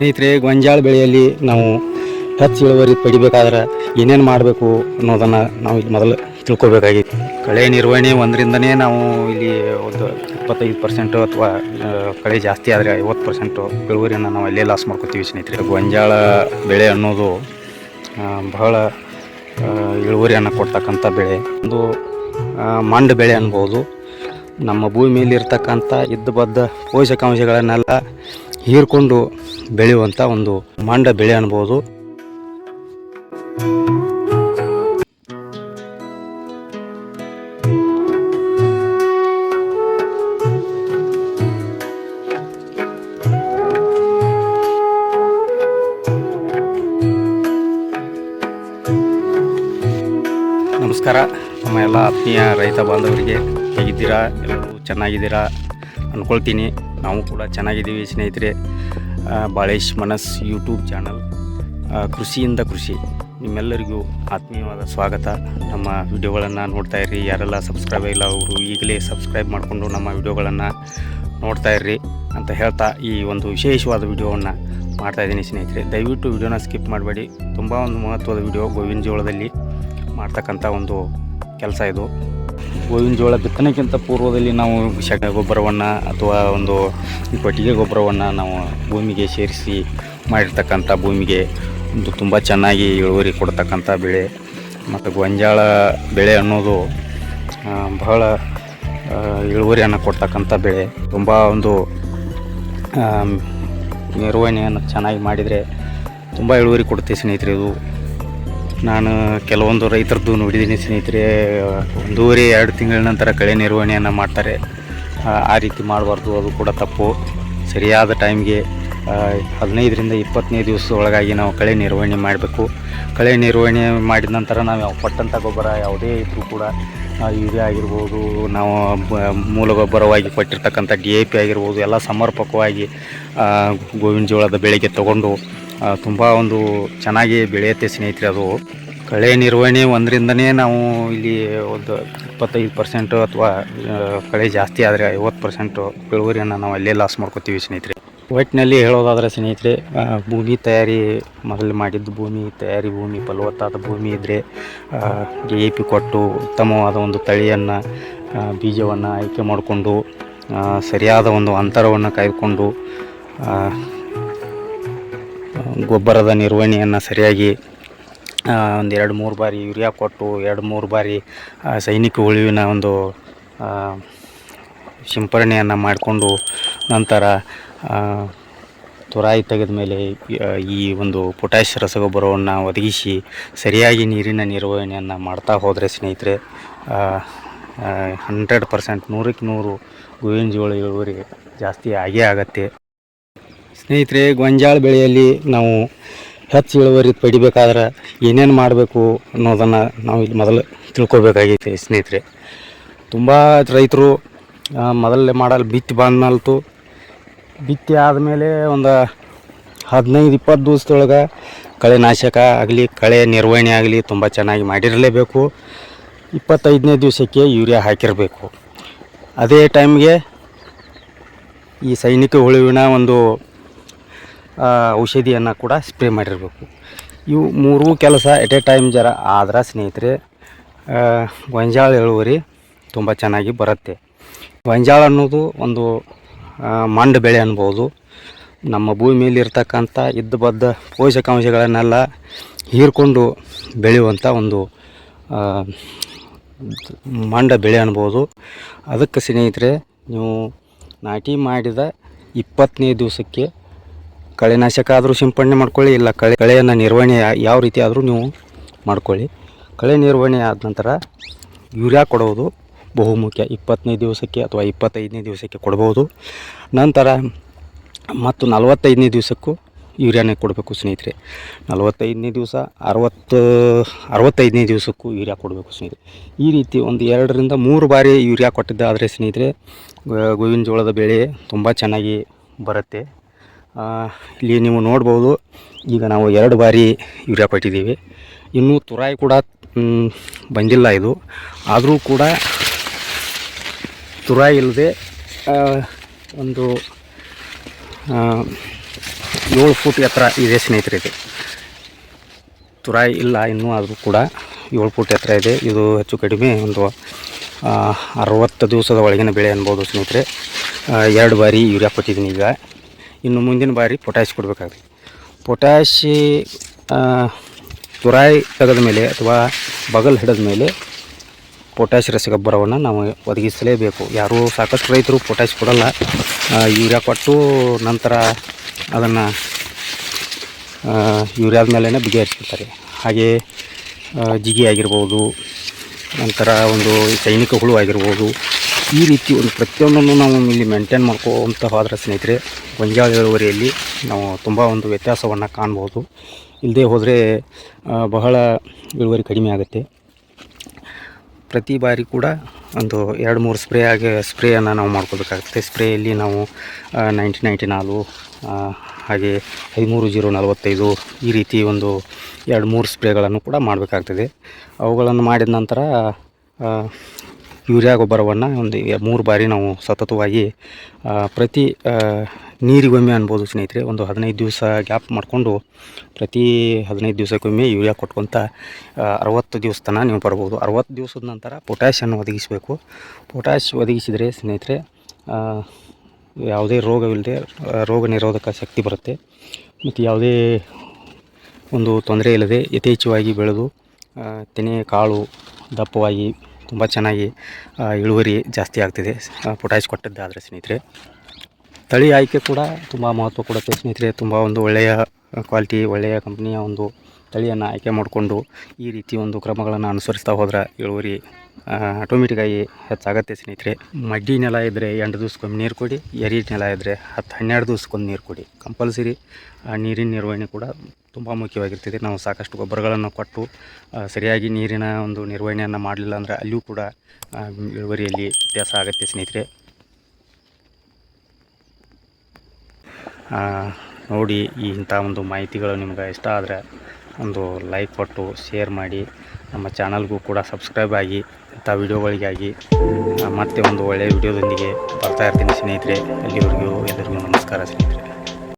ಸ್ನೇಹಿತರೆ, ಗೊಂಜಾಳ ಬೆಳೆಯಲ್ಲಿ ನಾವು ಹೆಚ್ಚು ಇಳುವರಿ ಪಡಿಬೇಕಾದ್ರೆ ಏನೇನು ಮಾಡಬೇಕು ಅನ್ನೋದನ್ನು ನಾವು ಇಲ್ಲಿ ಮೊದಲು ತಿಳ್ಕೊಬೇಕಾಗಿತ್ತು. ಕಳೆ ನಿರ್ವಹಣೆ ಒಂದರಿಂದನೇ ನಾವು ಇಲ್ಲಿ ಒಂದು ಇಪ್ಪತ್ತೈದು ಪರ್ಸೆಂಟು ಅಥವಾ ಕಳೆ ಜಾಸ್ತಿ ಆದರೆ ಐವತ್ತು ಪರ್ಸೆಂಟು ಇಳುವರಿಯನ್ನು ನಾವು ಅಲ್ಲೇ ಲಾಸ್ ಮಾಡ್ಕೋತೀವಿ ಸ್ನೇಹಿತರೆ. ಗೊಂಜಾಳ ಬೆಳೆ ಅನ್ನೋದು ಬಹಳ ಇಳುವರಿಯನ್ನು ಕೊಡ್ತಕ್ಕಂಥ ಬೆಳೆ. ಒಂದು ಮಂಡ್ ಬೆಳೆ ಅನ್ಬೋದು. ನಮ್ಮ ಭೂಮಿಯಲ್ಲಿ ಇರ್ತಕ್ಕಂಥ ಇದ್ದ ಬದ್ದ ಪೋಷಕಾಂಶಗಳನ್ನೆಲ್ಲ ಹೀರ್ಕೊಂಡು ಬೆಳೆಯುವಂಥ ಒಂದು ಮಾಂಡ ಬೆಳೆ ಅನ್ಬೋದು. ನಮಸ್ಕಾರ. ನಮ್ಮ ಎಲ್ಲ ಆತ್ಮೀಯ ರೈತ ಬಾಂಧವರಿಗೆ ಹೇಗಿದ್ದೀರಾ? ಎಲ್ಲರೂ ಚೆನ್ನಾಗಿದ್ದೀರಾ? ಅಂದ್ಕೊಳ್ತೀನಿ ನಾವು ಕೂಡ ಚೆನ್ನಾಗಿದ್ದೀವಿ ಸ್ನೇಹಿತರೆ. ಬಾಳೇಶ್ ಮನಸ್ ಯೂಟ್ಯೂಬ್ ಚಾನಲ್. ಕೃಷಿಯಿಂದ ಕೃಷಿ. ನಿಮ್ಮೆಲ್ಲರಿಗೂ ಆತ್ಮೀಯವಾದ ಸ್ವಾಗತ. ನಮ್ಮ ವಿಡಿಯೋಗಳನ್ನು ನೋಡ್ತಾ ಇರ್ರಿ. ಯಾರೆಲ್ಲ ಸಬ್ಸ್ಕ್ರೈಬ್ ಇಲ್ಲ, ಅವರು ಈಗಲೇ ಸಬ್ಸ್ಕ್ರೈಬ್ ಮಾಡಿಕೊಂಡು ನಮ್ಮ ವಿಡಿಯೋಗಳನ್ನು ನೋಡ್ತಾ ಇರ್ರಿ ಅಂತ ಹೇಳ್ತಾ ಈ ಒಂದು ವಿಶೇಷವಾದ ವಿಡಿಯೋವನ್ನು ಮಾಡ್ತಾ ಇದ್ದೀನಿ ಸ್ನೇಹಿತರೆ. ದಯವಿಟ್ಟು ವಿಡಿಯೋನ ಸ್ಕಿಪ್ ಮಾಡಬೇಡಿ. ತುಂಬ ಒಂದು ಮಹತ್ವದ ವಿಡಿಯೋ ಗೋವಿನ ಜೋಳದಲ್ಲಿ ಮಾಡ್ತಕ್ಕಂಥ ಒಂದು ಕೆಲಸ ಇದು. ಗೋವಿನ ಜೋಳ ಬಿತ್ತನೆಗಿಂತ ಪೂರ್ವದಲ್ಲಿ ನಾವು ಶಗ ಗೊಬ್ಬರವನ್ನು ಅಥವಾ ಒಂದು ಕೊಟ್ಟಿಗೆ ಗೊಬ್ಬರವನ್ನು ನಾವು ಭೂಮಿಗೆ ಸೇರಿಸಿ ಮಾಡಿರ್ತಕ್ಕಂಥ ಭೂಮಿಗೆ ಒಂದು ತುಂಬ ಚೆನ್ನಾಗಿ ಇಳುವರಿ ಕೊಡ್ತಕ್ಕಂಥ ಬೆಳೆ. ಮತ್ತು ಗೊಂಜಾಳ ಬೆಳೆ ಅನ್ನೋದು ಬಹಳ ಇಳುವರಿಯನ್ನು ಕೊಡ್ತಕ್ಕಂಥ ಬೆಳೆ. ತುಂಬ ಒಂದು ನಿರ್ವಹಣೆಯನ್ನು ಚೆನ್ನಾಗಿ ಮಾಡಿದರೆ ತುಂಬ ಇಳುವರಿ ಕೊಡುತ್ತೆ ಸ್ನೇಹಿತರೆ ಇದು. ನಾನು ಕೆಲವೊಂದು ರೈತರದ್ದು ನೋಡಿದ್ದೀನಿ ಸ್ನೇಹಿತರೆ ಒಂದೂವರೆ ಎರಡು ತಿಂಗಳ ನಂತರ ಕಳೆ ನಿರ್ವಹಣೆಯನ್ನು ಮಾಡ್ತಾರೆ. ಆ, ರೀತಿ ಮಾಡಬಾರ್ದು ಅದು ಕೂಡ ತಪ್ಪು. ಸರಿಯಾದ ಟೈಮ್ಗೆ ಹದಿನೈದರಿಂದ ಇಪ್ಪತ್ತನೇ ದಿವಸದ ಒಳಗಾಗಿ ನಾವು ಕಳೆ ನಿರ್ವಹಣೆ ಮಾಡಬೇಕು. ಕಳೆ ನಿರ್ವಹಣೆ ಮಾಡಿದ ನಂತರ ನಾವು ಯಾವ ಕೊಟ್ಟಂಥ ಗೊಬ್ಬರ ಯಾವುದೇ ಇದ್ದರೂ ಕೂಡ ಯೂರಿಯಾ ಆಗಿರ್ಬೋದು ನಾವು ಮೂಲ ಗೊಬ್ಬರವಾಗಿ ಕೊಟ್ಟಿರ್ತಕ್ಕಂಥ ಡಿ ಎ ಪಿ ಆಗಿರ್ಬೋದು ಎಲ್ಲ ಸಮರ್ಪಕವಾಗಿ ಗೋವಿನ ಜೋಳದ ಬೆಳೆಗೆ ತಗೊಂಡು ತುಂಬ ಒಂದು ಚೆನ್ನಾಗಿ ಬೆಳೆಯುತ್ತೆ ಸ್ನೇಹಿತರೆ ಅದು. ಕಳೆ ನಿರ್ವಹಣೆ ಒಂದರಿಂದನೇ ನಾವು ಇಲ್ಲಿ ಒಂದು ಇಪ್ಪತ್ತೈದು ಪರ್ಸೆಂಟು ಅಥವಾ ಕಳೆ ಜಾಸ್ತಿ ಆದರೆ ಐವತ್ತು ಪರ್ಸೆಂಟು ಇಳುವರಿಯನ್ನು ನಾವು ಅಲ್ಲೇ ಲಾಸ್ ಮಾಡ್ಕೋತೀವಿ ಸ್ನೇಹಿತರೆ. ಒಟ್ಟಿನಲ್ಲಿ ಹೇಳೋದಾದರೆ ಸ್ನೇಹಿತರೆ ಭೂಮಿ ತಯಾರಿ, ಮೊದಲು ಮಾಡಿದ್ದು ಭೂಮಿ ತಯಾರಿ, ಭೂಮಿ ಫಲವತ್ತಾದ ಭೂಮಿ ಇದ್ದರೆ ಡಿ ಎ ಪಿ ಕೊಟ್ಟು ಉತ್ತಮವಾದ ಒಂದು ತಳಿಯನ್ನು ಬೀಜವನ್ನು ಆಯ್ಕೆ ಮಾಡಿಕೊಂಡು ಸರಿಯಾದ ಒಂದು ಅಂತರವನ್ನು ಕಾಯ್ದುಕೊಂಡು ಗೊಬ್ಬರದ ನಿರ್ವಹಣೆಯನ್ನು ಸರಿಯಾಗಿ ಒಂದು ಎರಡು ಮೂರು ಬಾರಿ ಯೂರಿಯಾ ಕೊಟ್ಟು, ಎರಡು ಮೂರು ಬಾರಿ ಸೈನಿಕ ಉಳಿವಿನ ಒಂದು ಸಿಂಪರಣೆಯನ್ನು ಮಾಡಿಕೊಂಡು ನಂತರ ತುರಾಯಿ ತೆಗೆದ ಮೇಲೆ ಈ ಒಂದು ಪೊಟ್ಯಾಶ್ ರಸಗೊಬ್ಬರವನ್ನು ಒದಗಿಸಿ ಸರಿಯಾಗಿ ನೀರಿನ ನಿರ್ವಹಣೆಯನ್ನು ಮಾಡ್ತಾ ಹೋದರೆ ಸ್ನೇಹಿತರೆ ಹಂಡ್ರೆಡ್ ಪರ್ಸೆಂಟ್ ನೂರಕ್ಕೆ ನೂರು ಗೋವಿನ ಜೋಳ ಇಳುವರಿ ಜಾಸ್ತಿ ಆಗೇ ಆಗತ್ತೆ. ಸ್ನೇಹಿತರೆ, ಗೊಂಜಾಳ ಬೆಳೆಯಲ್ಲಿ ನಾವು ಹೆಚ್ಚು ಇಳುವರಿ ಪಡಿಬೇಕಾದ್ರೆ ಏನೇನು ಮಾಡಬೇಕು ಅನ್ನೋದನ್ನು ನಾವು ಇಲ್ಲಿ ಮೊದಲು ತಿಳ್ಕೊಬೇಕಾಗೈತೆ ಸ್ನೇಹಿತರೆ. ತುಂಬ ರೈತರು ಮೊದಲೇ ಮಾಡಲು ಬಿತ್ತಿ ಬಂದಲ್ತು. ಬಿತ್ತಿ ಆದಮೇಲೆ ಒಂದು ಹದಿನೈದು, ಇಪ್ಪತ್ತು ದಿವಸದೊಳಗೆ ಕಳೆ ನಾಶಕ ಆಗಲಿ, ಕಳೆ ನಿರ್ವಹಣೆ ಆಗಲಿ ತುಂಬ ಚೆನ್ನಾಗಿ ಮಾಡಿರಲೇಬೇಕು. ಇಪ್ಪತ್ತೈದನೇ ದಿವಸಕ್ಕೆ ಯೂರಿಯಾ ಹಾಕಿರಬೇಕು. ಅದೇ ಟೈಮ್ಗೆ ಈ ಸೈನಿಕ ಹುಳುವಿನ ಒಂದು ಔಷಧಿಯನ್ನು ಕೂಡ ಸ್ಪ್ರೇ ಮಾಡಿರಬೇಕು. ಇವು ಮೂರೂ ಕೆಲಸ ಎಟ್ ಎ ಟೈಮ್ ಜರ ಆದ್ರೆ ಸ್ನೇಹಿತರೆ ಗೊಂಜಾಳ ಇಳುವರಿ ತುಂಬ ಚೆನ್ನಾಗಿ ಬರುತ್ತೆ. ಗೊಂಜಾಳ ಅನ್ನೋದು ಒಂದು ಮಂಡ ಬೆಳೆ ಅನ್ಬೋದು. ನಮ್ಮ ಭೂಮಿಯಲ್ಲಿ ಇರ್ತಕ್ಕಂಥ ಇದ್ದ ಬದ್ದ ಪೋಷಕಾಂಶಗಳನ್ನೆಲ್ಲ ಹೀರ್ಕೊಂಡು ಬೆಳೆಯುವಂಥ ಒಂದು ಮಂಡ ಬೆಳೆ ಅನ್ಬೋದು. ಅದಕ್ಕೆ ಸ್ನೇಹಿತರೆ, ನೀವು ನಾಟಿ ಮಾಡಿದ ಇಪ್ಪತ್ತನೇ ದಿವಸಕ್ಕೆ ಕಳೆನಾಶಕ ಆದರೂ ಸಿಂಪಡಣೆ ಮಾಡ್ಕೊಳ್ಳಿ, ಇಲ್ಲ ಕಳೆ, ಕಳೆಯನ್ನು ನಿರ್ವಹಣೆ ಯಾವ ರೀತಿ ಆದರೂ ನೀವು ಮಾಡ್ಕೊಳ್ಳಿ. ಕಳೆ ನಿರ್ವಹಣೆ ಆದ ನಂತರ ಯೂರಿಯಾ ಕೊಡೋದು ಬಹುಮುಖ್ಯ. ಇಪ್ಪತ್ತನೇ ದಿವಸಕ್ಕೆ ಅಥವಾ ಇಪ್ಪತ್ತೈದನೇ ದಿವಸಕ್ಕೆ ಕೊಡ್ಬೋದು. ನಂತರ ಮತ್ತು ನಲವತ್ತೈದನೇ ದಿವಸಕ್ಕೂ ಯೂರಿಯಾನೇ ಕೊಡಬೇಕು ಸ್ನೇಹಿತರೆ. ನಲವತ್ತೈದನೇ ದಿವಸ, ಅರವತ್ತು, ಅರವತ್ತೈದನೇ ದಿವಸಕ್ಕೂ ಯೂರಿಯಾ ಕೊಡಬೇಕು ಸ್ನೇಹಿತರೆ. ಈ ರೀತಿ ಒಂದು ಎರಡರಿಂದ ಮೂರು ಬಾರಿ ಯೂರಿಯಾ ಕೊಟ್ಟಿದ್ದಾದರೆ ಸ್ನೇಹಿತರೆ ಗೋವಿನ ಜೋಳದ ಬೆಳೆ ತುಂಬ ಚೆನ್ನಾಗಿ ಬರುತ್ತೆ. ಇಲ್ಲಿ ನೀವು ನೋಡ್ಬೋದು, ಈಗ ನಾವು ಎರಡು ಬಾರಿ ಯೂರಿಯಾ ಕೊಟ್ಟಿದ್ದೀವಿ ಇನ್ನೂ ತುರಾಯಿ ಕೂಡ ಬಂದಿಲ್ಲ ಇದು. ಆದರೂ ಕೂಡ ತುರಾಯಿ ಇಲ್ಲದೆ ಒಂದು ಏಳು ಫೂಟ್ ಎತ್ತರ ಇದೆ ಸ್ನೇಹಿತರೆ ಇದು. ತುರಾಯಿ ಇಲ್ಲ ಇನ್ನೂ ಆದರೂ ಕೂಡ ಏಳು ಫೂಟ್ ಎತ್ತರ ಇದೆ. ಇದು ಹೆಚ್ಚು ಕಡಿಮೆ ಒಂದು ಅರವತ್ತು ದಿವಸದ ಒಳಗಿನ ಬೆಳೆ ಅನ್ಬೋದು ಸ್ನೇಹಿತರೆ. ಎರಡು ಬಾರಿ ಯೂರಿಯಾ ಕೊಟ್ಟಿದ್ದೀನಿ ಈಗ. ಇನ್ನು ಮುಂದಿನ ಬಾರಿ ಪೊಟ್ಯಾಶ್ ಕೊಡಬೇಕಾಗ್ತದೆ. ಪೊಟ್ಯಾಶ್ ತುರಾಯಿ ತೆಗೆದ ಮೇಲೆ ಅಥವಾ ಬಗಲ್ ಹಿಡಿದ ಮೇಲೆ ಪೊಟ್ಯಾಶ್ ರಸಗೊಬ್ಬರವನ್ನು ನಾವು ಒದಗಿಸಲೇಬೇಕು. ಯಾರೂ ಸಾಕಷ್ಟು ರೈತರು ಪೊಟ್ಯಾಶ್ ಕೊಡಲ್ಲ. ಯೂರಿಯಾ ಕೊಟ್ಟು ನಂತರ ಅದನ್ನು ಯೂರಿಯಾದ ಮೇಲೇ ಬಗೆಹರಿಸ್ಬಿಡ್ತಾರೆ ಹಾಗೆ ಜಿಗಿ ಆಗಿರ್ಬೋದು, ನಂತರ ಒಂದು ಸೈನಿಕ ಹುಳು ಆಗಿರ್ಬೋದು ಈ ರೀತಿ ಒಂದು ಪ್ರತಿಯೊಂದನ್ನು ನಾವು ಇಲ್ಲಿ ಮೇಂಟೈನ್ ಮಾಡ್ಕೋತ ಹೋದ್ರೆ ಸ್ನೇಹಿತರೆ ಗೊಂಜಾಳ ಇಳುವರಿಯಲ್ಲಿ ನಾವು ತುಂಬ ಒಂದು ವ್ಯತ್ಯಾಸವನ್ನು ಕಾಣ್ಬೋದು. ಇಲ್ಲದೆ ಹೋದರೆ ಬಹಳ ಇಳುವರಿ ಕಡಿಮೆ ಆಗುತ್ತೆ. ಪ್ರತಿ ಬಾರಿ ಕೂಡ ಒಂದು ಎರಡು ಮೂರು ಸ್ಪ್ರೇ ಆಗಿ ಸ್ಪ್ರೇಯನ್ನು ನಾವು ಮಾಡ್ಕೋಬೇಕಾಗುತ್ತೆ ಸ್ಪ್ರೇಯಲ್ಲಿ ನಾವು ನೈಂಟಿ ನೈಂಟಿ ನಾಲ್ಕು ಹಾಗೆ ಹದಿಮೂರು ಜೀರೋ ನಲವತ್ತೈದು ಈ ರೀತಿ ಒಂದು ಎರಡು ಮೂರು ಸ್ಪ್ರೇಗಳನ್ನು ಕೂಡ ಮಾಡಬೇಕಾಗ್ತದೆ. ಅವುಗಳನ್ನು ಮಾಡಿದ ನಂತರ ಯೂರಿಯಾ ಗೊಬ್ಬರವನ್ನು ಒಂದು ಮೂರು ಬಾರಿ ನಾವು ಸತತವಾಗಿ ಪ್ರತಿ ನೀರಿಗೊಮ್ಮೆ ಅನ್ಬೋದು ಸ್ನೇಹಿತರೆ, ಒಂದು ಹದಿನೈದು ದಿವಸ ಗ್ಯಾಪ್ ಮಾಡಿಕೊಂಡು ಪ್ರತಿ ಹದಿನೈದು ದಿವಸಕ್ಕೊಮ್ಮೆ ಯೂರಿಯಾ ಕೊಟ್ಕೊತ ಅರವತ್ತು ದಿವಸ ತನಕ ನೀವು ಬರ್ಬೋದು. ಅರವತ್ತು ದಿವಸದ ನಂತರ ಪೊಟ್ಯಾಷನ್ನು ಒದಗಿಸಬೇಕು. ಪೊಟ್ಯಾಷ್ ಒದಗಿಸಿದರೆ ಸ್ನೇಹಿತರೆ ಯಾವುದೇ ರೋಗವಿಲ್ಲದೆ ರೋಗ ನಿರೋಧಕ ಶಕ್ತಿ ಬರುತ್ತೆ. ಮತ್ತು ಯಾವುದೇ ಒಂದು ತೊಂದರೆ ಇಲ್ಲದೆ ಯಥೇಚ್ಛವಾಗಿ ಬೆಳೆದು ತೆನೆ, ಕಾಳು ದಪ್ಪವಾಗಿ ತುಂಬ ಚೆನ್ನಾಗಿ ಇಳುವರಿ ಜಾಸ್ತಿ ಆಗ್ತಿದೆ. ಪೊಟ್ಯಾಶ್ ಕೊಟ್ಟದ್ದೇ ಕೊಟ್ಟದ್ದಾದರೆ ಸ್ನೇಹಿತರೆ. ತಳಿ ಆಯ್ಕೆ ಕೂಡ ತುಂಬ ಮಹತ್ವ ಕೊಡುತ್ತೆ ಸ್ನೇಹಿತರೆ. ತುಂಬ ಒಂದು ಒಳ್ಳೆಯ ಕ್ವಾಲಿಟಿ ಒಳ್ಳೆಯ ಕಂಪ್ನಿಯ ಒಂದು ತಳಿಯನ್ನು ಆಯ್ಕೆ ಮಾಡಿಕೊಂಡು ಈ ರೀತಿ ಒಂದು ಕ್ರಮಗಳನ್ನು ಅನುಸರಿಸ್ತಾ ಹೋದ್ರೆ ಇಳುವರಿ ಆಟೋಮೆಟಿಕ್ಕಾಗಿ ಹೆಚ್ಚಾಗತ್ತೆ ಸ್ನೇಹಿತರೆ. ಮಡ್ಡಿ ನೆಲ ಇದ್ದರೆ ಎಂಟು ದಿವ್ಸಕ್ಕೊಮ್ಮೆ ನೀರು ಕೊಡಿ, ಎರಿ ನೆಲ ಇದ್ದರೆ ಹತ್ತು ಹನ್ನೆರಡು ದಿವ್ಸಕ್ಕೊಂದು ನೀರು ಕೊಡಿ. ಕಂಪಲ್ಸರಿ ನೀರಿನ ನಿರ್ವಹಣೆ ಕೂಡ ತುಂಬ ಮುಖ್ಯವಾಗಿರ್ತದೆ. ನಾವು ಸಾಕಷ್ಟು ಗೊಬ್ಬರಗಳನ್ನು ಕೊಟ್ಟು ಸರಿಯಾಗಿ ನೀರಿನ ಒಂದು ನಿರ್ವಹಣೆಯನ್ನು ಮಾಡಲಿಲ್ಲ ಅಂದರೆ ಅಲ್ಲಿಯೂ ಕೂಡ ಇಳುವರಿಯಲ್ಲಿ ವ್ಯತ್ಯಾಸ ಆಗುತ್ತೆ ಸ್ನೇಹಿತರೆ. ನೋಡಿ ಈ ಇಂಥ ಒಂದು ಮಾಹಿತಿಗಳು ನಿಮ್ಗೆ ಇಷ್ಟ ಆದರೆ ಒಂದು ಲೈಕ್ ಕೊಟ್ಟು ಶೇರ್ ಮಾಡಿ ನಮ್ಮ ಚಾನಲ್ಗೂ ಕೂಡ ಸಬ್ಸ್ಕ್ರೈಬ್ ಆಗಿ, ಇಂಥ ವಿಡಿಯೋಗಳಿಗಾಗಿ ಮತ್ತೆ ಒಂದು ಒಳ್ಳೆಯ ವಿಡಿಯೋದೊಂದಿಗೆ ಬರ್ತಾ ಇರ್ತೀನಿ ಸ್ನೇಹಿತರೆ. ಅಲ್ಲಿವರೆಗೂ ಎಲ್ಲರಿಗೂ ನಮಸ್ಕಾರ ಸ್ನೇಹಿತರೆ.